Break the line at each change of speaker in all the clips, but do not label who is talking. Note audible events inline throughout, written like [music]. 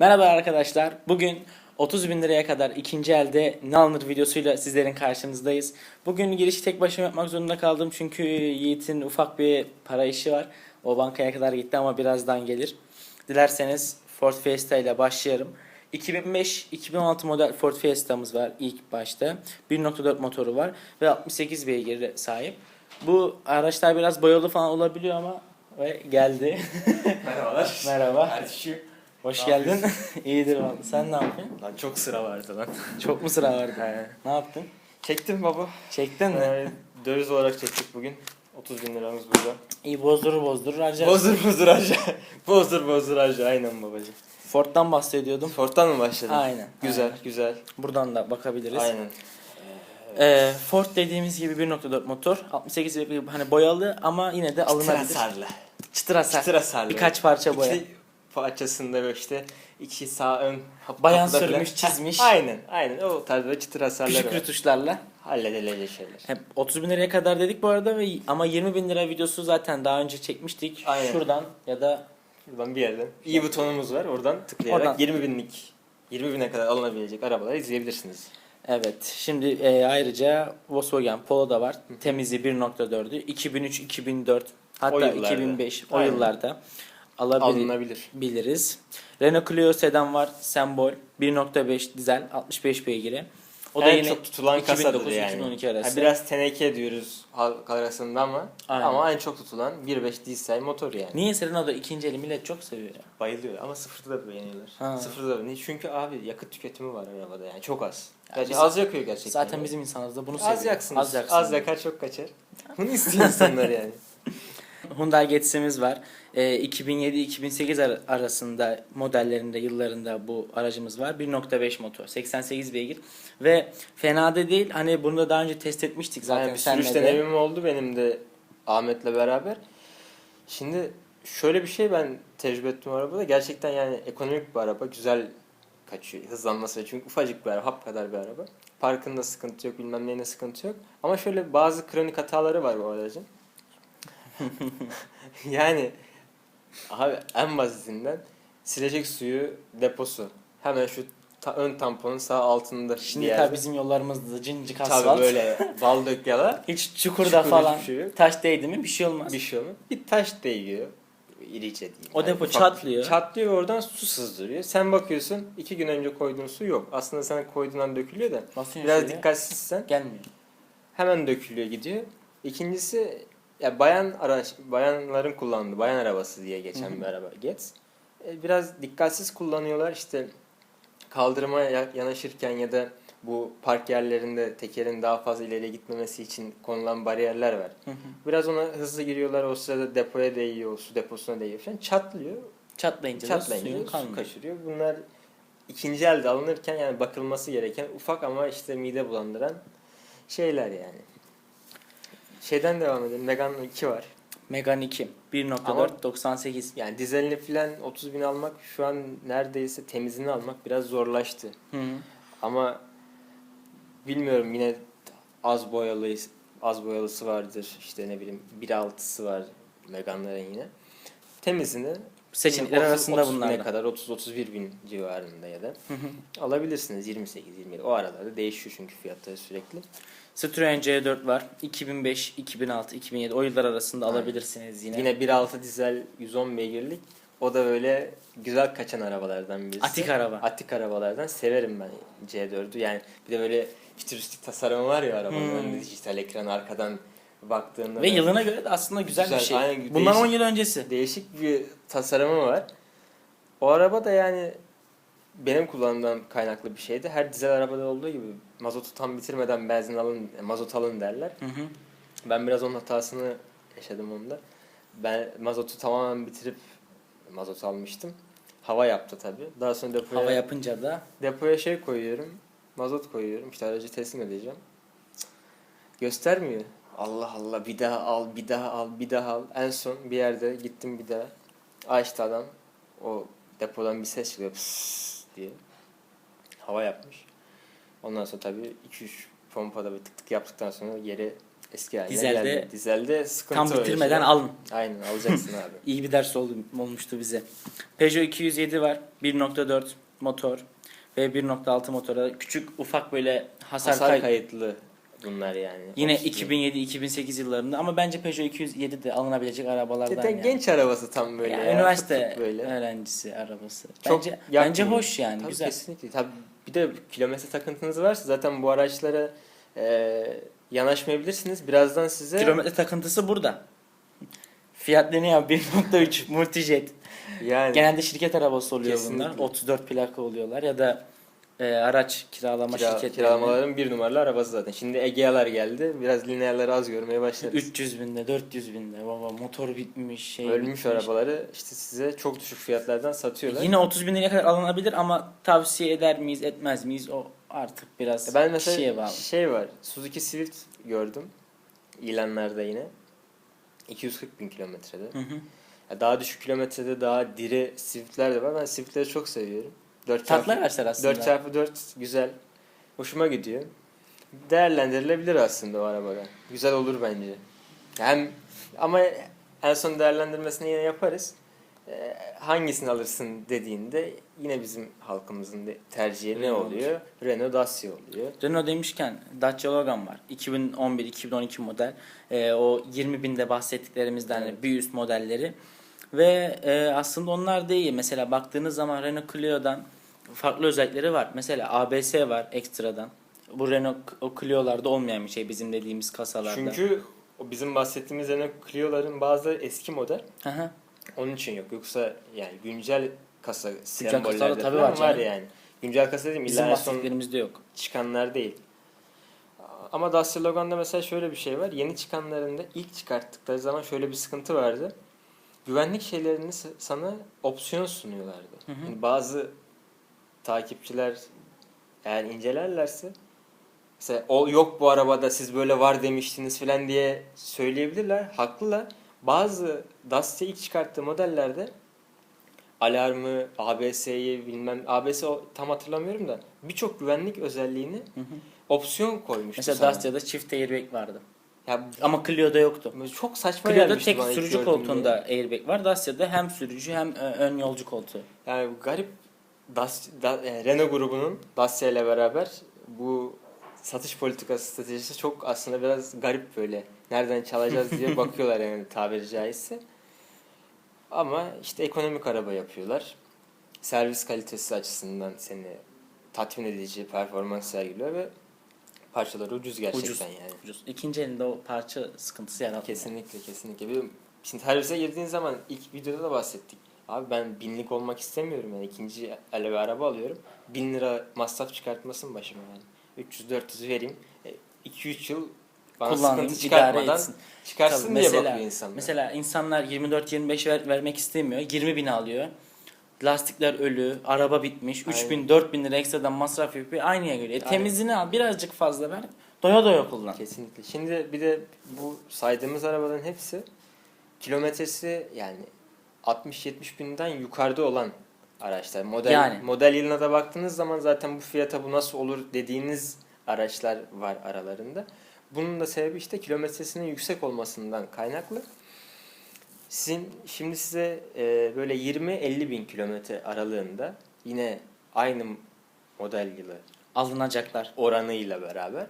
Merhaba arkadaşlar. Bugün 30 bin liraya kadar ikinci elde ne alınır videosuyla sizlerin karşınızdayız. Bugün girişi tek başıma yapmak zorunda kaldım çünkü Yiğit'in ufak bir para işi var. O bankaya kadar gitti ama birazdan gelir. Dilerseniz Ford Fiesta ile başlayalım. 2005-2016 model Ford Fiesta'mız var ilk başta. 1.4 motoru var ve 68 beygire sahip. Bu araçlar biraz boyalı falan olabiliyor ama ve geldi. [laughs]
Merhabalar.
Merhaba.
Kardeşim.
Hoş
Ne
geldin. [laughs] İyidir vallahi. Sen ne yapıyorsun?
Lan çok sıra vardı lan.
Çok mu sıra vardı?
He.
Ne yaptın?
Çektim baba.
Çektin mi?
Ee, döviz olarak çektik bugün. 30 bin liramız burada.
İyi bozdurur bozdurur harcarız.
Bozdur bozdur harca. bozdur bozdur harca. Aynen babacığım.
Ford'dan bahsediyordum.
Ford'dan mı başladın?
Aynen.
Güzel
aynen.
güzel.
Buradan da bakabiliriz.
Aynen.
Ee, Ford dediğimiz gibi 1.4 motor. 68 bir hani boyalı ama yine de
Çıtır
alınabilir.
hasarlı.
Çıtır hasar.
Çıtır hasarlı.
Birkaç parça boya.
İki parçasında böyle işte iki sağ ön hap-
Bayan
falan.
sürmüş, çizmiş.
Aynen aynen o tarz böyle çıtır hasarları
Küçük
var.
rütuşlarla.
Halledilecek şeyler.
Hep 30 bin liraya kadar dedik bu arada ve ama 20 bin lira videosu zaten daha önce çekmiştik.
Aynen.
Şuradan ya da
Buradan bir yerden iyi butonumuz var. Oradan tıklayarak
Oradan.
20 binlik 20 bine kadar alınabilecek arabaları izleyebilirsiniz.
Evet. Şimdi e, ayrıca Volkswagen Polo da var. Temizi 1.4'ü. 2003-2004 hatta
O yıllarda.
2005 o
Aynen.
yıllarda alabiliriz.
Alınabilir.
Renault Clio sedan var. Sembol 1.5 dizel 65 beygiri. O da
en
yine
çok tutulan kasadır yani.
2009-2012 arası.
Ha, biraz teneke diyoruz halk arasında ama
Aynen.
ama en çok tutulan 1.5 diesel motor yani.
Niye Renault'da ikinci eli millet çok seviyor.
Bayılıyor ama sıfırda da beğeniyorlar.
Ha.
Sıfırda da. Niye? Çünkü abi yakıt tüketimi var arabada yani çok az.
Ya
Gerçi
biz-
az yakıyor gerçekten.
Zaten
yani.
bizim insanımız da bunu seviyor.
az yaksın.
Az
Az,
yaksın.
yakar çok kaçar. Bunu istiyor insanlar yani. [laughs]
Hyundai Getz'imiz var. Ee, 2007-2008 ar- arasında modellerinde yıllarında bu aracımız var. 1.5 motor, 88 beygir ve fena da değil. Hani bunu da daha önce test etmiştik zaten
Yani bir sürüş
de.
deneyimim oldu benim de Ahmet'le beraber. Şimdi şöyle bir şey ben tecrübe ettim arabada. Gerçekten yani ekonomik bir araba. Güzel kaçıyor. Hızlanması. Çünkü ufacık bir araba. Hap kadar bir araba. Parkında sıkıntı yok. Bilmem neyine sıkıntı yok. Ama şöyle bazı kronik hataları var bu aracın. [laughs] yani abi en basitinden silecek suyu deposu. Hemen şu ta- ön tamponun sağ altında
Şimdi tabii bizim yollarımızda cincik
Tabii
asfalt.
böyle bal dök yala. [laughs]
Hiç çukurda
Çukur
falan
hiçbir şey yok.
taş değdi mi bir şey olmaz.
Bir şey olmaz. Bir taş değiyor. İrice diyeyim.
O depo
ufak-
çatlıyor.
Çatlıyor ve oradan su sızdırıyor. Sen bakıyorsun iki gün önce koyduğun su yok. Aslında sen koyduğundan dökülüyor da
Basıyorsun
biraz
şöyle,
dikkatsizsen
gelmiyor.
hemen dökülüyor gidiyor. İkincisi ya bayan araç bayanların kullandığı bayan arabası diye geçen bir araba Getz. E, Biraz dikkatsiz kullanıyorlar işte kaldırıma ya- yanaşırken ya da bu park yerlerinde tekerin daha fazla ileriye gitmemesi için konulan bariyerler var.
Hı hı.
Biraz ona hızlı giriyorlar o sırada depoya değiyor, su deposuna değiyor falan. Çatlıyor.
Çatlayınca,
Çatlayınca
suyun
su
kalmıyor.
kaçırıyor. Bunlar ikinci elde alınırken yani bakılması gereken ufak ama işte mide bulandıran şeyler yani. Şeyden devam edelim. Megane 2 var.
Megane 2 1.4
Ama-
98.
Yani dizelini falan 30 bin almak şu an neredeyse temizini almak biraz zorlaştı.
Hı hı.
Ama bilmiyorum yine az boyalı az boyalısı vardır. İşte ne bileyim 1.6'sı var Megane'ların yine. Temizini
Seçenekler
30
arasında
30
bunlar.
kadar 30-31 bin civarında ya da alabilirsiniz 28-27 o aralarda değişiyor çünkü fiyatları sürekli.
Citroen C4 var. 2005, 2006, 2007 o yıllar arasında
Aynen.
alabilirsiniz yine.
Yine 1.6 dizel 110 beygirlik o da böyle güzel kaçan arabalardan birisi.
Atik araba.
Atik arabalardan severim ben C4'ü. Yani bir de böyle fütüristik tasarımı var ya arabanın
Hmm.
dijital ekran arkadan baktığında
Ve yılına göre de aslında güzel,
Güzel,
bir şey.
aynen,
Bundan
değişik.
10 yıl öncesi.
değişik bir tasarımı var. O araba da yani benim kullandığım kaynaklı bir şeydi. Her dizel arabada olduğu gibi mazotu tam bitirmeden benzin alın, mazot alın derler.
Hı hı.
Ben biraz onun hatasını yaşadım onda. Ben mazotu tamamen bitirip mazot almıştım. Hava yaptı tabii. Daha sonra depoya,
Hava yapınca da
depoya şey koyuyorum. Mazot koyuyorum. İşte aracı teslim edeceğim. Göstermiyor. Allah Allah bir daha al, bir daha al, bir daha al. En son bir yerde gittim bir daha. Açtı adam. O depodan bir ses çıkıyor pıs diye. Hava yapmış. Ondan sonra tabii 2-3 pompada bir tık tık yaptıktan sonra geri Eski haline
Dizelde-
geldi. Dizelde sıkıntı
Tam bitirmeden alın.
Aynen [laughs] alacaksın abi.
İyi bir ders oldu, olmuştu bize. Peugeot 207 var. 1.4 motor ve 1.6 motora. Küçük ufak böyle hasar,
Hasar
kay-
kayıtlı bunlar yani.
Yine
Oksijen.
2007-2008 yıllarında ama bence Peugeot 207 de alınabilecek arabalardan
Zaten
yani.
genç arabası tam böyle.
Ya,
ya.
üniversite
böyle.
öğrencisi arabası.
Çok
bence,
yakmıyor.
bence hoş yani
Tabii
güzel.
kesinlikle. Tabii bir de kilometre takıntınız varsa zaten bu araçlara e, yanaşmayabilirsiniz. Birazdan size
Kilometre takıntısı burada. Fiyat ne ya 1.3 [laughs] Multijet.
yani
Genelde şirket arabası oluyor
Kesinlikle.
bunlar. 34 plaka oluyorlar ya da e, araç kiralama
kira,
şirketleri.
kiralamaların bir numaralı arabası zaten. Şimdi Egea'lar geldi. Biraz lineerleri az görmeye başlarız.
300 binde 400 binde baba motor bitmiş şey
Ölmüş
bitmiş.
arabaları işte size çok düşük fiyatlardan satıyorlar.
Yine 30 bin liraya kadar alınabilir ama tavsiye eder miyiz etmez miyiz o artık biraz
ben mesela
kişiye bağlı.
şey var. Suzuki Swift gördüm. ilanlarda yine. 240 bin kilometrede.
Hı hı.
Daha düşük kilometrede daha diri Swift'ler de var. Ben Swift'leri çok seviyorum. 4
Tatlı araçlar aslında.
4x4 güzel. Hoşuma gidiyor. Değerlendirilebilir aslında o arabada. Güzel olur bence. Hem ama en son değerlendirmesini yine yaparız. Ee, hangisini alırsın dediğinde yine bizim halkımızın de tercihi ne
Renault
oluyor? Renault Dacia oluyor.
Renault demişken Dacia Logan var. 2011-2012 model. Ee, o 20 binde bahsettiklerimizden
Evet.
bir üst modelleri. Ve e, aslında onlar da iyi. Mesela baktığınız zaman Renault Clio'dan farklı özellikleri var. Mesela ABS var ekstradan. Bu Renault Clio'larda olmayan bir şey bizim dediğimiz kasalarda.
Çünkü o bizim bahsettiğimiz Renault Clio'ların bazı eski model.
Hı hı.
Onun için yok. Yoksa yani güncel kasa
kasalarda
sembollerde
tabii var
var yani. Güncel kasa dedim
Bizim bahsettiklerimizde yok.
çıkanlar değil. Ama Dacia Logan'da mesela şöyle bir şey var. Yeni çıkanlarında ilk çıkarttıkları zaman şöyle bir sıkıntı vardı. Güvenlik şeylerini sana opsiyon sunuyorlardı.
Hı hı.
Yani bazı takipçiler eğer incelerlerse mesela o yok bu arabada siz böyle var demiştiniz falan diye söyleyebilirler. Haklılar. Bazı Dacia ilk çıkarttığı modellerde alarmı, ABS'yi bilmem ABS tam hatırlamıyorum da birçok güvenlik özelliğini
Hı hı.
opsiyon koymuştu
Mesela
sana.
Dacia'da çift airbag vardı.
Ya
Ama Clio'da yoktu.
çok saçma
Clio'da tek sürücü koltuğunda airbag var. Dacia'da hem sürücü hem e, ön yolcu koltuğu.
Yani bu garip Dacia, da, yani Renault grubunun Dacia ile beraber bu satış politikası stratejisi çok aslında biraz garip böyle. Nereden çalacağız diye [laughs] bakıyorlar yani tabiri caizse. Ama işte ekonomik araba yapıyorlar. Servis kalitesi açısından seni tatmin edici performans sergiliyor ve parçaları ucuz gerçekten
Ucuz.
yani.
Ucuz. İkinci elinde o parça sıkıntısı yaratmıyor.
Kesinlikle kesinlikle. Şimdi servise girdiğin zaman ilk videoda da bahsettik. Abi ben binlik olmak istemiyorum yani ikinci el bir araba alıyorum. Bin lira masraf çıkartmasın başıma yani. 300-400 vereyim. 2-3 yıl bana
Kullanayım,
sıkıntı çıkartmadan
etsin.
çıkarsın
Tabii
diye
mesela-
bakıyor insanlar.
Mesela insanlar 24-25 ver, vermek istemiyor. 20 bin alıyor. Lastikler ölü, araba bitmiş. 3
Aynen.
bin, 4 bin lira ekstradan masraf yapıyor. Aynıya göre. E,
Aynen.
temizliğini al, birazcık fazla ver. Doya doya kullan.
Kesinlikle. Şimdi bir de bu saydığımız arabaların hepsi kilometresi yani 60-70 binden yukarıda olan araçlar. Model
Yani.
model yılına da baktığınız zaman zaten bu fiyata bu nasıl olur dediğiniz araçlar var aralarında. Bunun da sebebi işte kilometresinin yüksek olmasından kaynaklı. Sizin şimdi size e, böyle 20-50 bin kilometre aralığında yine aynı model yılı
Alınacaklar.
oranıyla beraber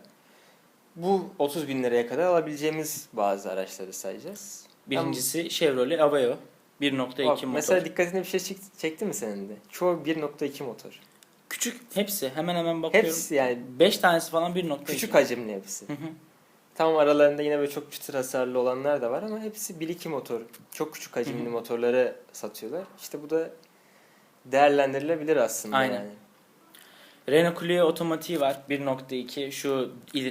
bu 30 bin liraya kadar alabileceğimiz bazı araçları sayacağız.
Birincisi Chevrolet Aveo. 1.2
Bak,
motor.
mesela dikkatine bir şey çek- çekti mi senin de? Çoğu 1.2 motor.
Küçük hepsi hemen hemen bakıyorum.
Hepsi yani
5 tanesi falan 1.2.
küçük hacimli hepsi.
Hı hı.
Tamam aralarında yine böyle çok çıtır hasarlı olanlar da var ama hepsi 1-2 motor. Çok küçük hacimli
Hı hı.
motorları satıyorlar. İşte bu da değerlendirilebilir aslında
Aynen.
yani.
Renault Clio otomatiği var 1.2 şu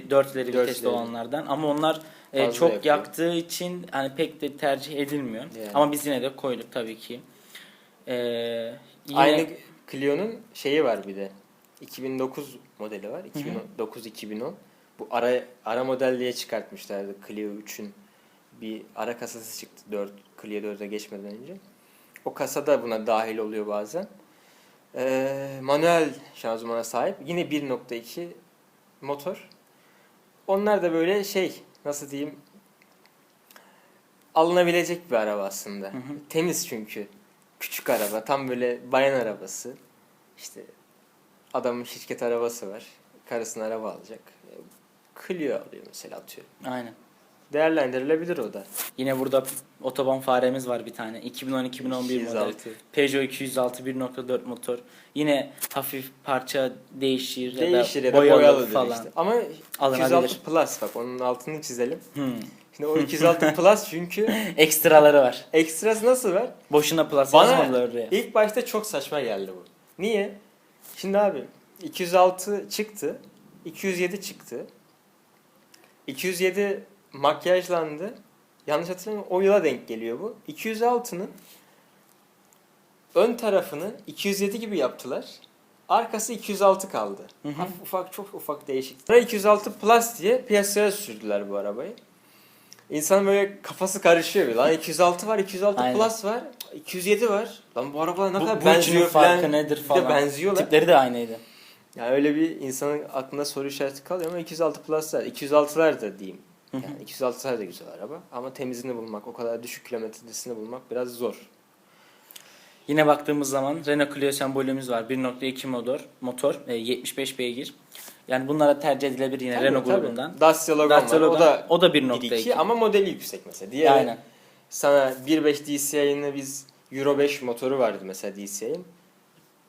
4 ileri vitesli olanlardan ama onlar e, çok
yakıyor.
yaktığı için hani pek de tercih edilmiyor.
Yani.
Ama biz yine de koyduk tabii ki. Ee, yine
Aynı Clio'nun şeyi var bir de. 2009 modeli var. 2009-2010. Bu ara ara model diye çıkartmışlardı Clio 3'ün. Bir ara kasası çıktı 4 Clio 4'e geçmeden önce. O kasa da buna dahil oluyor bazen. Ee, manuel şanzımana sahip. Yine 1.2 motor. Onlar da böyle şey nasıl diyeyim alınabilecek bir araba aslında.
Hı hı.
Temiz çünkü. Küçük araba. Tam böyle bayan arabası. İşte adamın şirket arabası var. Karısına araba alacak. Clio alıyor mesela atıyorum.
Aynen.
Değerlendirilebilir o da.
Yine burada otoban faremiz var bir tane. 2010-2011 model.
206.
Peugeot 206 1.4 motor. Yine hafif parça değişir,
Değişir
ya da boyalı, falan.
işte. Ama
Alınabilir.
206 Plus bak onun altını çizelim.
Hmm.
Şimdi o 206 [laughs] Plus çünkü [laughs]
Ekstraları var.
ekstrası nasıl var?
Boşuna plus yazmadılar oraya.
ilk başta çok saçma geldi bu. Niye? Şimdi abi 206 çıktı. 207 çıktı. 207 makyajlandı. Yanlış hatırlamıyorum o yıla denk geliyor bu. 206'nın ön tarafını 207 gibi yaptılar. Arkası 206 kaldı.
Hı hı.
Hafif ufak çok ufak değişik. Sonra 206 Plus diye piyasaya sürdüler bu arabayı. İnsan böyle kafası karışıyor. bir. Lan 206 var, 206
Aynen.
Plus var, 207 var. Lan bu arabalar ne
Bu,
kadar
bu
benziyor falan.
farkı nedir
Bir de
falan.
benziyorlar.
Tipleri de aynıydı.
Yani öyle bir insanın aklında soru işareti kalıyor ama 206 Plus'lar, 206'lar da diyeyim. Yani 206'lar da güzel araba ama temizini bulmak, o kadar düşük kilometresini bulmak biraz zor.
Yine baktığımız zaman Renault Clio sembolümüz var. 1.2 motor, motor e, 75 beygir. Yani bunlara tercih edilebilir yine
Tabii,
Renault
tabii.
grubundan.
Dacia Logan
Dacia
var. O da
o da
1.2
1.2.
ama modeli yüksek mesela. Diğer
Aynen.
sana 1.5 DCI'nin biz Euro 5 motoru vardı mesela DCI'nin.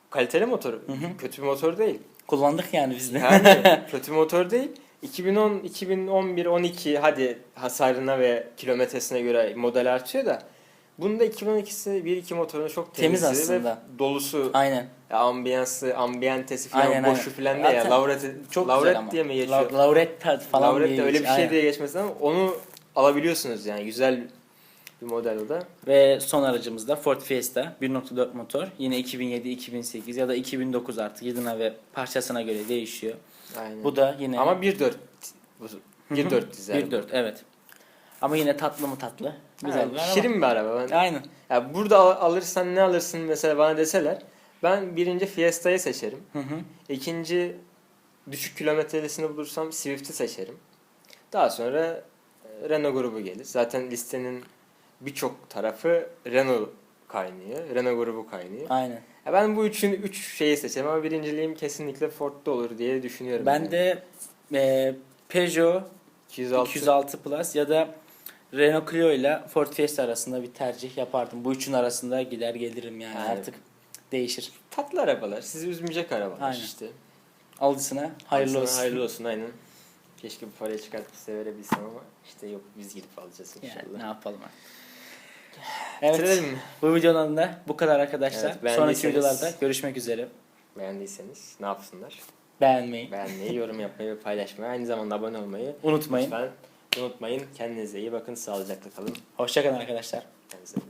Kaliteli motor.
Hı.
Kötü bir motor değil.
Kullandık yani biz de.
Yani [laughs] kötü motor değil. 2010, 2011, 12 hadi hasarına ve kilometresine göre model artıyor da bunda 2012'si 1.2 motorunu çok
Temiz
temizdi
aslında.
ve dolusu
Aynen.
ambiyansı, ambiyantesi falan
Aynen,
boşu
aynen.
falan değil ya. Lauret,
Çok
Lauret diye mi geçiyor?
La- Lauretta falan
Lauret
diye
de öyle bir şey
Aynen.
diye geçmesin ama onu alabiliyorsunuz yani. Güzel bir model o da.
Ve son aracımız da Ford Fiesta 1.4 motor. Yine 2007-2008 ya da 2009 artık yılına ve parçasına göre değişiyor.
Aynen.
Bu da yine
ama 1.4 bu-
Hı hı.
1.4 dizel.
1.4 evet. Ama yine tatlı mı tatlı? Güzel
Yani
bir araba.
şirin bir araba. Ben,
Aynen.
ya burada al- alırsan ne alırsın mesela bana deseler ben birinci Fiesta'yı seçerim.
Hı hı.
İkinci düşük kilometresini bulursam Swift'i seçerim. Daha sonra Renault grubu gelir. Zaten listenin birçok tarafı Renault kaynıyor. Renault grubu kaynıyor.
Aynen.
Ya ben bu üçün üç şeyi seçerim ama birinciliğim kesinlikle Ford'da olur diye düşünüyorum.
Ben
yani.
de e, Peugeot
206,
206 Plus ya da Renault Clio ile Ford Fiesta arasında bir tercih yapardım. Bu üçün arasında gider gelirim yani
Yani.
artık değişir.
tatlı arabalar. Sizi üzmeyecek arabalar
Aynen.
işte.
Alıcısına hayırlı
Aslında
olsun.
Hayırlı olsun aynen. Keşke bu parayı çıkartıp size verebilsem ama işte yok biz gidip alacağız inşallah.
Yani ne yapalım artık. Evet.
Bitirelim mi?
Bu videonun da bu kadar arkadaşlar.
Evet,
Sonraki videolarda görüşmek üzere.
Beğendiyseniz ne yapsınlar?
Beğenmeyi
Beğenmeyi, yorum yapmayı ve paylaşmayı, aynı zamanda abone olmayı
unutmayın.
lütfen unutmayın. Kendinize iyi bakın, sağlıcakla kalın.
Hoşçakalın arkadaşlar.
Kendinize.